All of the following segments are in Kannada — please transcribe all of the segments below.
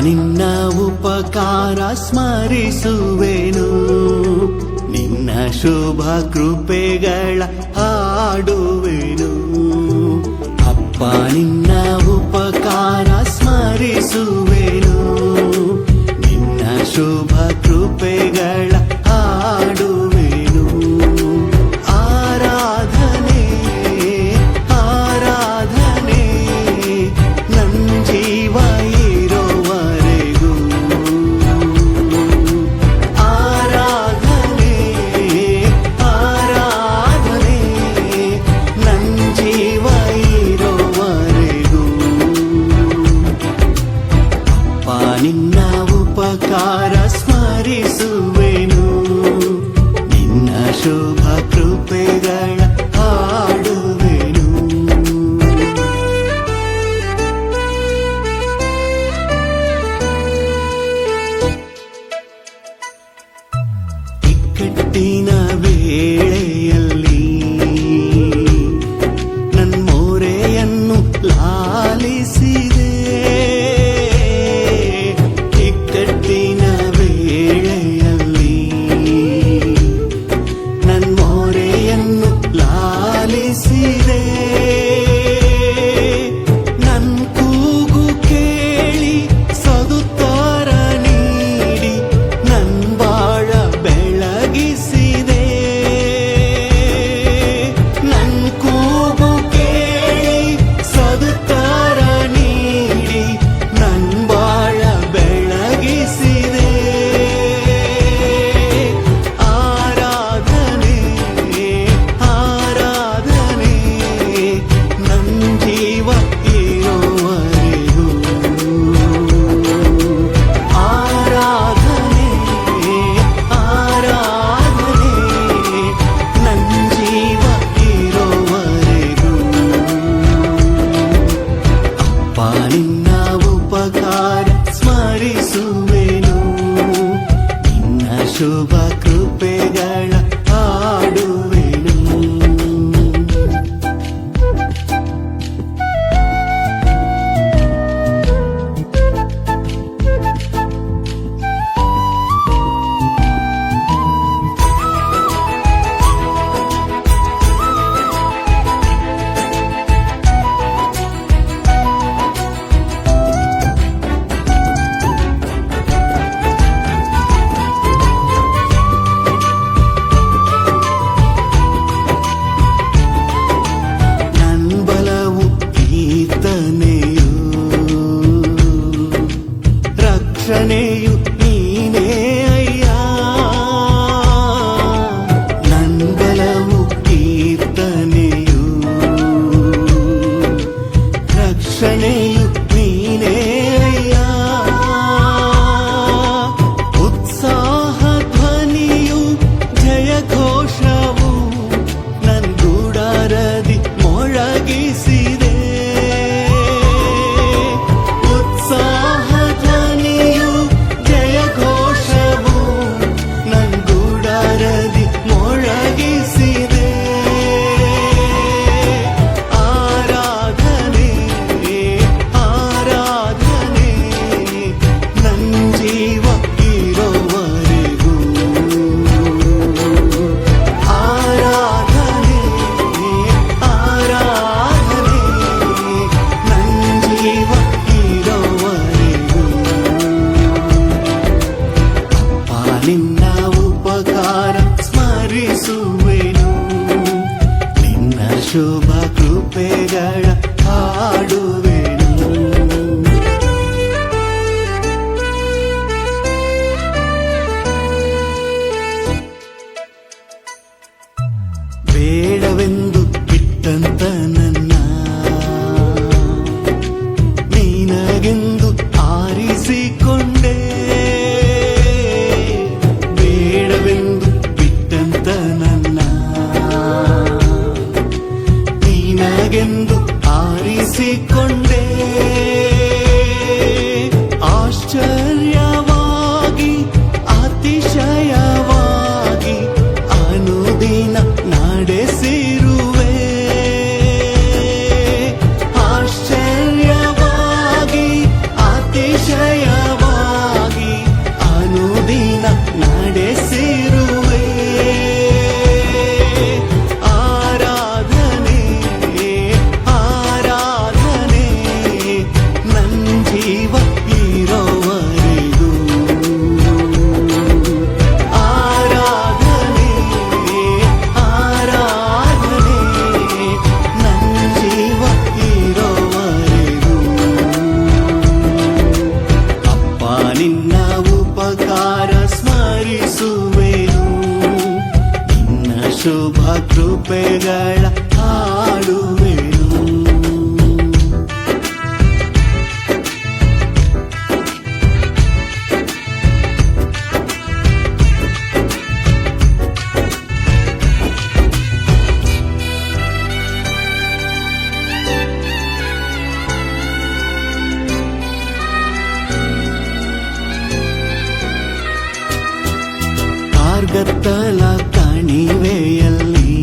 ನಿನ್ನ ಉಪಕಾರ ಸ್ಮರಿಸುವೆನು. ನಿನ್ನ ಶುಭ ಕೃಪೆಗಳ ಹಾಡುವೆನು. ಅಪ್ಪ ನಿನ್ನ ಉಪಕಾರ ಸ್ಮರಿಸುವ ಉಪಕಾರ ಸ್ಮರಿಸುವೆನು. ನಿನ್ನ ಶುಭ ಕೃಪೆಗಳು ಶುಭ ಕೃಪೆಗಳ ಹಾಡು ಕಾರ್ಗತ್ತಲ ಕಣಿವೆಯಲ್ಲಿ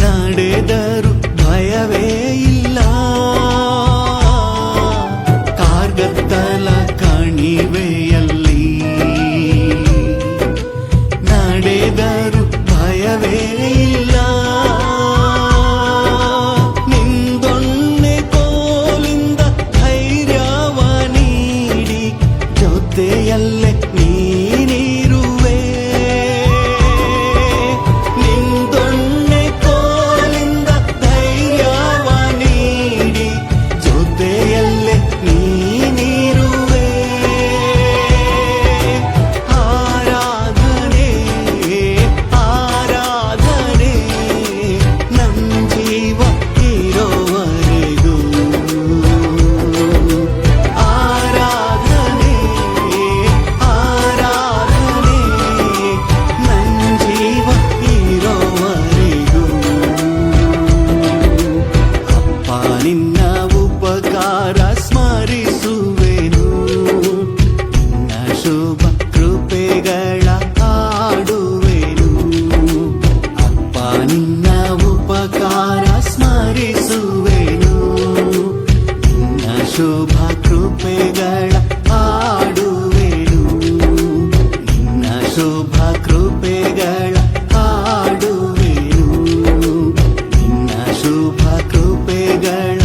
ನಡೆದರು ಭಯವೇ ಇಲ್ಲ. ಕಾರ್ಗತ್ತಲ ಕಣಿವೆಯಲ್ಲಿ ನಡೆದರು ಭಯವೇ ಇಲ್ಲ. ಸ್ಮರಿಸುವೆನು ನಿನ್ನ ಶುಭ ಕೃಪೆಗಳ ಹಾಡುವೆನು. ನಿನ್ನ ಶುಭ ಕೃಪೆಗಳ ಹಾಡುವೆನು. ನಿನ್ನ ಶುಭ ಕೃಪೆಗಳ